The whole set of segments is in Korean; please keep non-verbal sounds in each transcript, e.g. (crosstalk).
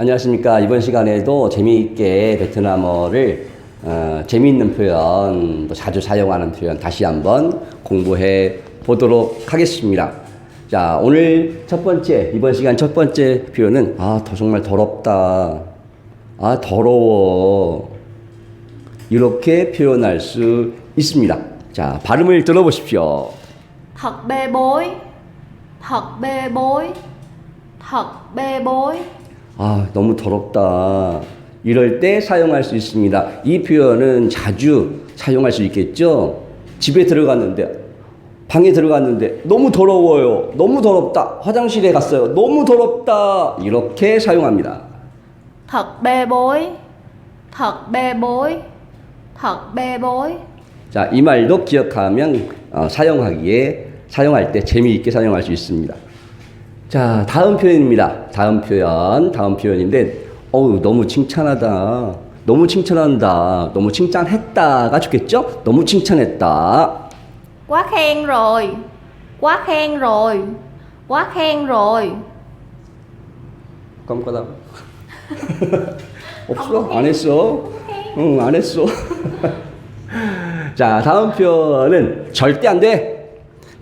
안녕하십니까. 이번 시간에도 재미있게 베트남어를 어, 재미있는 표현, 또 자주 사용하는 표현 다시 한번 공부해 보도록 하겠습니다. 자, 오늘 첫 번째, 이번 시간 첫 번째 표현은 아, 더 정말 더럽다. 아, 더러워. 이렇게 표현할 수 있습니다. 자, 발음을 들어보십시오. thật bê bối thật 아, 너무 더럽다. 이럴 때 사용할 수 있습니다. 이 표현은 자주 사용할 수 있겠죠? 집에 들어갔는데, 방에 들어갔는데, 너무 더러워요. 너무 더럽다. 화장실에 갔어요. 너무 더럽다. 이렇게 사용합니다. thật bê bối thật bê bối thật bê bối 자, 이 말도 기억하면 어, 사용하기에, 사용할 때 재미있게 사용할 수 있습니다. 자, 다음 표현입니다. 다음 표현, 다음 표현인데, 어우, 너무 칭찬하다. 너무 칭찬한다. 너무 칭찬했다가 좋겠죠? 너무 칭찬했다. quá khen rồi quá khen rồi quá khen rồi 깜깜하다. (laughs) 없어? 안 했어? 응, 안 했어. (laughs) 자, 다음 표현은 절대 안 돼.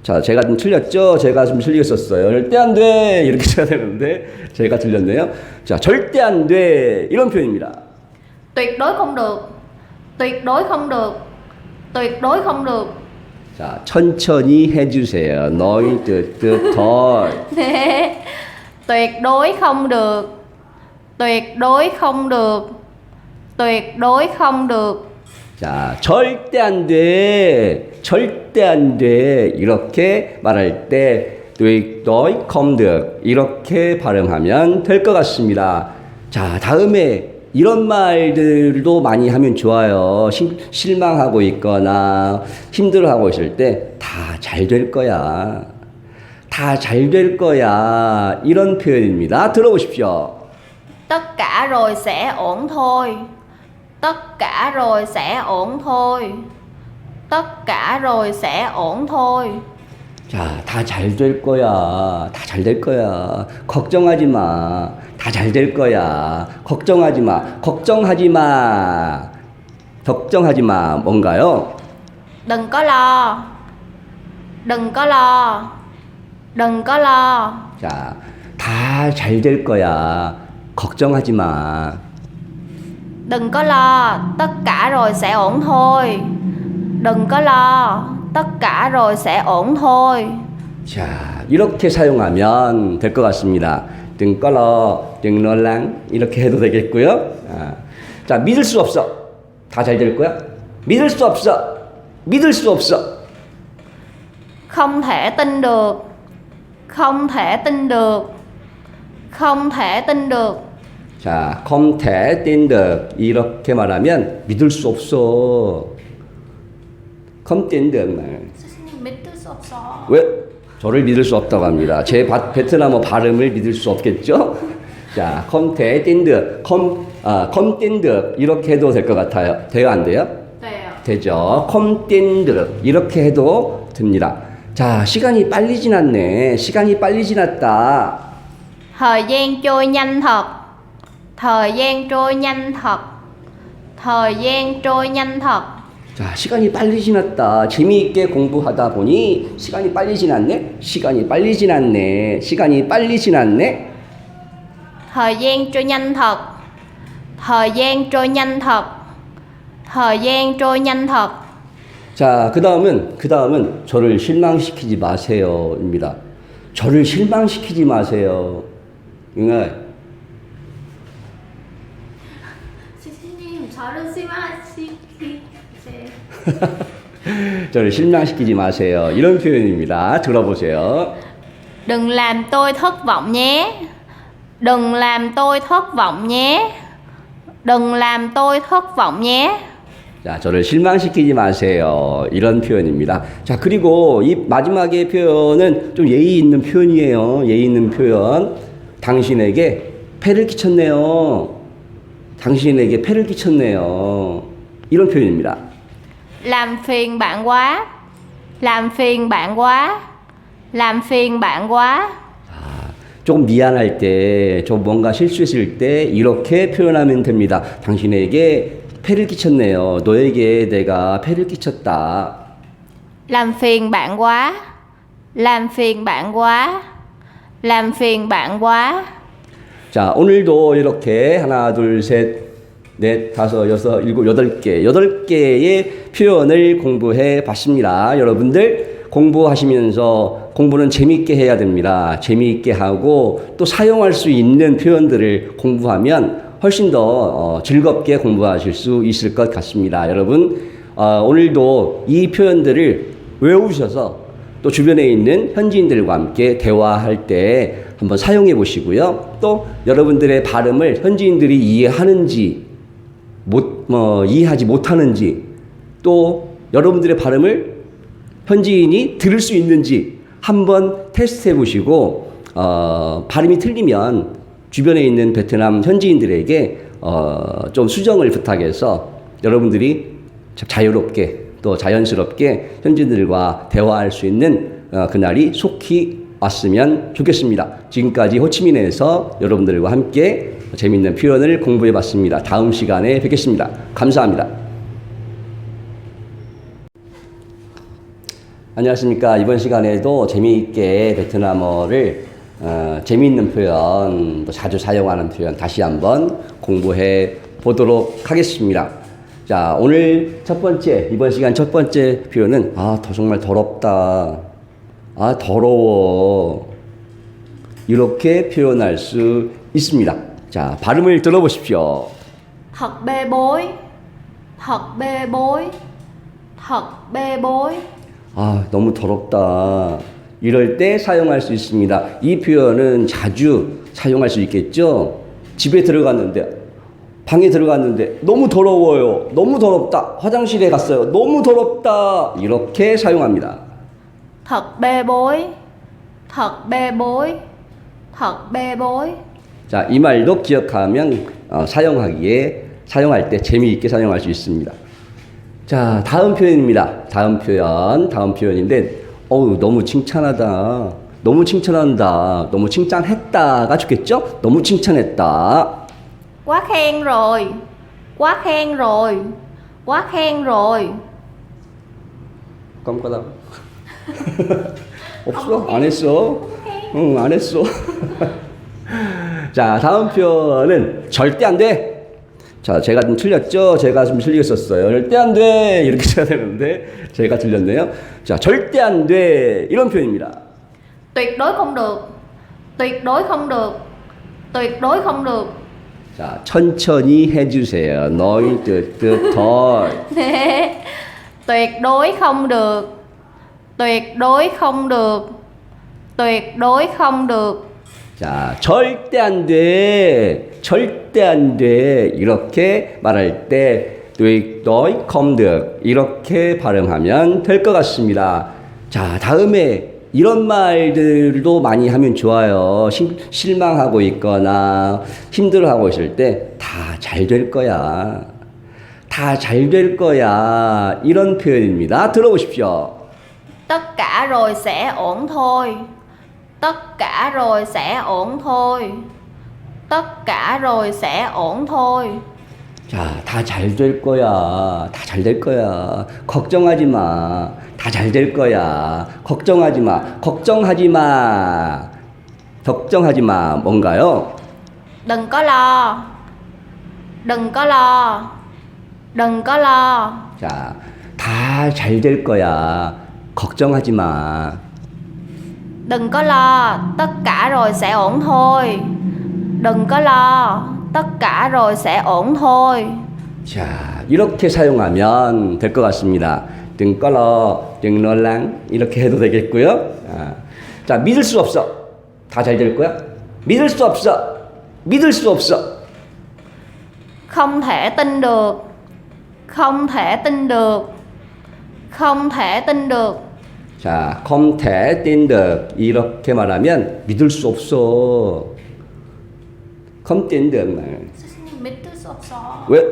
자, 제가 좀 틀렸죠? 제가 좀 틀렸었어요. 절대 안 돼. 이렇게 써야 되는데, 제가 틀렸네요. 자, 절대 안 돼. 이런 표현입니다. tuyệt đối không được tuyệt đối không được tuyệt đối không được 자, 천천히 해주세요. 너희 뜻, 더. Nè, tuyệt đối không được tuyệt đối không được tuyệt đối không được 자, 절대 안 돼. 절대 안 돼. 이렇게 말할 때 được. 이렇게 발음하면 될 것 같습니다. 자, 다음에 이런 말들도 많이 하면 좋아요. 실, 실망하고 있거나 힘들어하고 있을 때 다 잘 될 거야. 다 잘 될 거야. 이런 표현입니다. 들어보십시오. cả rồi sẽ ổn thôi tất cả rồi sẽ ổn thôi tất cả rồi sẽ ổn thôi 자, 다 잘 될 거야. 다 잘 될 거야. 걱정하지 마. 다 잘 될 거야. 걱정하지 마. 걱정하지 마. 걱정하지 마. 뭔가요? đừng có lo đừng có lo đừng có lo 자, 다 잘 될 거야. 걱정하지 마. đừng có lo tất cả rồi sẽ ổn thôi đừng có lo tất cả rồi sẽ ổn thôi 자, 이렇게 사용하면 될 것 같습니다. 등 꺼러, 등 널랑 이렇게 해도 되겠고요. 아, 자, 믿을 수 없어. 다 잘 될 거야? 믿을 수 없어. 믿을 수 없어. không thể tin được không thể tin được không thể tin được 자, tin được 이렇게 말하면 믿을 수 없어. được 말. 믿을 수 없어 왜? 저를 믿을 수 없다고 합니다. 제 바, 베트남어 발음을 믿을 수 없겠죠? 자, tin được, không, 아, được 이렇게 해도 될 것 같아요. 돼요, 안 돼요? 돼요 되죠. được 이렇게 해도 됩니다. 자, 시간이 빨리 지났네. 시간이 빨리 지났다. thời gian trôi nhanh thật thời gian trôi nhanh thật thời gian trôi nhanh thật 자, 시간이 빨리 지났다. 재미있게 공부하다 보니 시간이 빨리 지났네. 시간이 빨리 지났네. 시간이 빨리 지났네. thời gian trôi nhanh thật thời gian trôi nhanh thật thời gian trôi nhanh thật 자, 그 다음은, 그 다음은 저를 실망시키지 마세요.입니다. 저를 실망시키지 마세요. 선생님 저를 실망시키세요 (laughs) 저를 실망시키지 마세요. 이런 표현입니다. 들어보세요. Đừng làm tôi thất vọng nhé. Đừng làm tôi thất vọng nhé. Đừng làm tôi thất vọng nhé. 자, 저를 실망시키지 마세요. 이런 표현입니다. 자, 그리고 이 마지막의 표현은 좀 예의 있는 표현이에요. 예의 있는 표현. 당신에게 패를 끼쳤네요. 당신에게 패를 끼쳤네요. 이런 표현입니다. Làm phiền bạn quá. Làm phiền bạn quá. Làm phiền bạn quá. 조금 미안할 때, 좀 뭔가 실수했을 때 이렇게 표현하면 됩니다. 당신에게 폐를 끼쳤네요. 너에게 내가 폐를 끼쳤다. Làm phiền bạn quá. Làm phiền bạn quá. Làm phiền bạn quá. 자, 오늘도 이렇게 하나, 둘, 셋, 넷, 다섯, 여섯, 일곱, 여덟 개, 여덟 개의 표현을 공부해 봤습니다. 여러분들 공부하시면서 공부는 재미있게 해야 됩니다. 재미있게 하고 또 사용할 수 있는 표현들을 공부하면 훨씬 더 어, 즐겁게 공부하실 수 있을 것 같습니다. 여러분, 어, 오늘도 이 표현들을 외우셔서 또 주변에 있는 현지인들과 함께 대화할 때 한번 사용해 보시고요. 또 여러분들의 발음을 현지인들이 이해하는지 못, 뭐, 이해하지 못하는지 또 여러분들의 발음을 현지인이 들을 수 있는지 한번 테스트 해 보시고 어, 발음이 틀리면 주변에 있는 베트남 현지인들에게 어, 좀 수정을 부탁해서 여러분들이 참 자유롭게 또 자연스럽게 현지인들과 대화할 수 있는 어, 그날이 속히 왔으면 좋겠습니다. 지금까지 호치민에서 여러분들과 함께 재밌는 표현을 공부해 봤습니다. 다음 시간에 뵙겠습니다. 감사합니다. 안녕하십니까. 이번 시간에도 재미있게 베트남어를 어, 재미있는 표현, 또 자주 사용하는 표현 다시 한번 공부해 보도록 하겠습니다. 자, 오늘 첫 번째, 이번 시간 첫 번째 표현은 아, 더 정말 더럽다. 아, 더러워. 이렇게 표현할 수 있습니다. 자, 발음을 들어보십시오. Thật bê bối. Thật bê bối. Thật bê bối. 아, 너무 더럽다. 이럴 때 사용할 수 있습니다. 이 표현은 자주 사용할 수 있겠죠? 집에 들어갔는데, 방에 들어갔는데, 너무 더러워요. 너무 더럽다. 화장실에 갔어요. 너무 더럽다. 이렇게 사용합니다. Thật bê bối. Thật bê bối. Thật bê bối. 자, 이 말도 기억하면 어, 사용하기에, 사용할 때 재미있게 사용할 수 있습니다. 자, 다음 표현입니다. 다음 표현, 다음 표현인데, 어우, 너무 칭찬하다. 너무 칭찬한다. 너무 칭찬했다가 좋겠죠? 너무 칭찬했다. Quá khen rồi. Quá khen rồi. Quá khen rồi. 깜깜다. (laughs) 없어? 안 했어? 응, 안 했어. (laughs) 자, 다음 표현은 절대 안 돼. 자, 제가 좀 틀렸죠? 제가 좀 틀렸었어요. 절대 안 돼. 이렇게 써야 되는데, 제가 틀렸네요. 자, 절대 안 돼. 이런 표현입니다. Tuyệt đối không được. Tuyệt đối không được. Tuyệt đối không được. 자, 천천히 해주세요. 너희 뜻, 뜻, 덜. 네. Tuyệt đối không được. Tuyệt đối không được. Tuyệt đối không được. 자, 절대 안 돼. 절대 안 돼. 이렇게 말할 때 đối không được. 이렇게 발음하면 될 것 같습니다. 자, 다음에 이런 말들도 많이 하면 좋아요. 실, 실망하고 있거나 힘들어하고 있을 때 다 잘 될 거야. 다 잘 될 거야. 이런 표현입니다. 들어보십시오. Cả rồi sẽ ổn thôi. Tất cả rồi sẽ ổn thôi. Tất cả rồi sẽ ổn thôi. 자, 다 잘 될 거야. 다 잘 될 거야. 걱정하지 마. 다 잘 될 거야. 걱정하지 마. 걱정하지 마. 걱정하지 마. 뭔가요? Đừng có lo. Đừng có lo. Đừng có lo. 자, 다 잘 될 거야. 걱정하지 마. Đừng có lo, tất cả rồi sẽ ổn thôi. Đừng có lo, tất cả rồi sẽ ổn thôi. 자, 이렇게 사용하면 될 것 같습니다. 등 꺼러, 등 널랑 이렇게 해도 되겠고요. 아, 자, 믿을 수 없어. 다 잘 될 거야? 믿을 수 없어. 믿을 수 없어. Không thể tin được. Không thể tin được. Không thể tin được. 자, 컴태 뛴득 이렇게 말하면 믿을 수 없어. 컴 뛴득 말. 믿을 수 없어. 왜?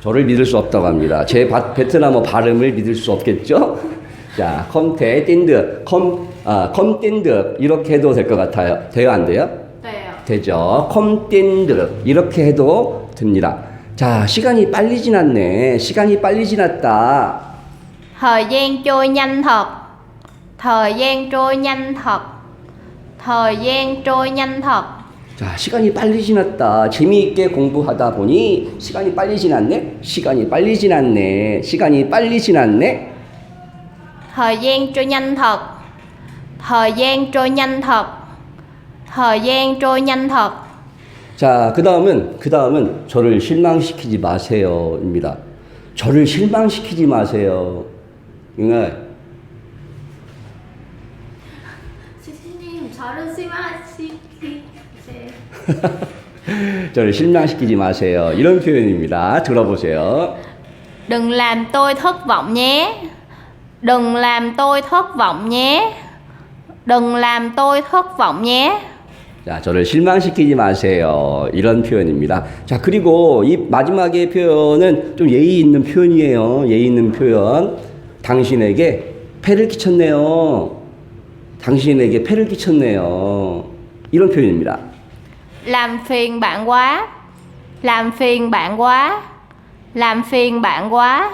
저를 믿을 수 없다고 합니다. 제 바, 베트남어 발음을 믿을 수 없겠죠? (laughs) 자, 컴태 뛴득, 컴, 아, 컴 뛴득 이렇게 해도 될 것 같아요. 돼요, 안 돼요? 네. 되죠. 컴텐드 이렇게 해도 됩니다. 자, 시간이 빨리 지났네. 시간이 빨리 지났다. Thời gian trôi nhanh thật. Thời gian trôi nhanh thật. Thời gian trôi nhanh thật. 자, 시간이 빨리 지났다. 재미있게 공부하다 보니 시간이 빨리 지났네. 시간이 빨리 지났네. 시간이 빨리 지났네. Thời gian trôi nhanh thật. Thời gian trôi nhanh thật. Thời gian trôi nhanh thật. 자, 그 다음은, 그 다음은 저를 실망시키지 마세요.입니다. 저를 실망시키지 마세요. 그러니까 선생님 저를 실망시키세요. (laughs) 저를 실망시키지 마세요. 이런 표현입니다. 들어보세요. Đừng làm tôi thất vọng nhé. Đừng làm tôi thất vọng nhé. Đừng làm tôi thất vọng nhé. 자, 저를 실망시키지 마세요. 이런 표현입니다. 자, 그리고 이 마지막의 표현은 좀 예의 있는 표현이에요. 예의 있는 표현. 당신에게 패를 끼쳤네요. 당신에게 패를 끼쳤네요. 이런 표현입니다. Làm phiền bạn quá. Làm phiền bạn quá. Làm phiền bạn quá.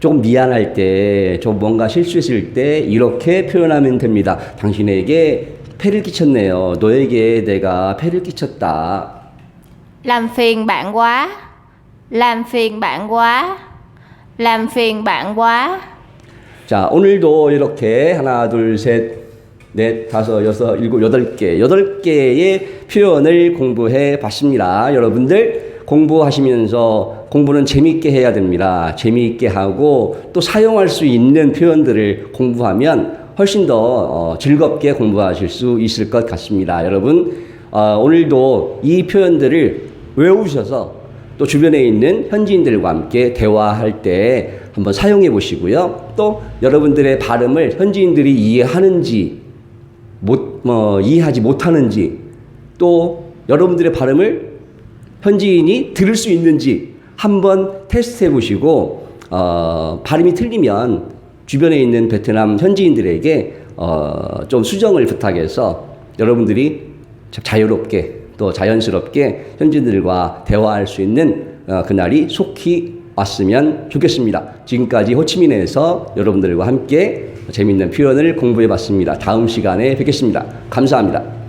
조금 미안할 때, 좀 뭔가 실수했을 때 이렇게 표현하면 됩니다. 당신에게 패를 끼쳤네요. 너에게 내가 패를 끼쳤다. Làm phiền bạn quá. Làm phiền bạn quá. Làm phiền bạn quá. 자, 오늘도 이렇게 하나, 둘, 셋, 넷, 다섯, 여섯, 일곱, 여덟 개, 여덟 개의 표현을 공부해 봤습니다. 여러분들 공부하시면서 공부는 재미있게 해야 됩니다. 재미있게 하고 또 사용할 수 있는 표현들을 공부하면 훨씬 더 어, 즐겁게 공부하실 수 있을 것 같습니다. 여러분, 어, 오늘도 이 표현들을 외우셔서 또 주변에 있는 현지인들과 함께 대화할 때 한번 사용해 보시고요. 또 여러분들의 발음을 현지인들이 이해하는지 못, 뭐, 이해하지 못하는지 또 여러분들의 발음을 현지인이 들을 수 있는지 한번 테스트 해 보시고 어, 발음이 틀리면 주변에 있는 베트남 현지인들에게 어, 좀 수정을 부탁해서 여러분들이 참 자유롭게 또 자연스럽게 현지인들과 대화할 수 있는 어, 그날이 속히 왔으면 좋겠습니다. 지금까지 호치민에서 여러분들과 함께 재밌는 표현을 공부해 봤습니다. 다음 시간에 뵙겠습니다. 감사합니다.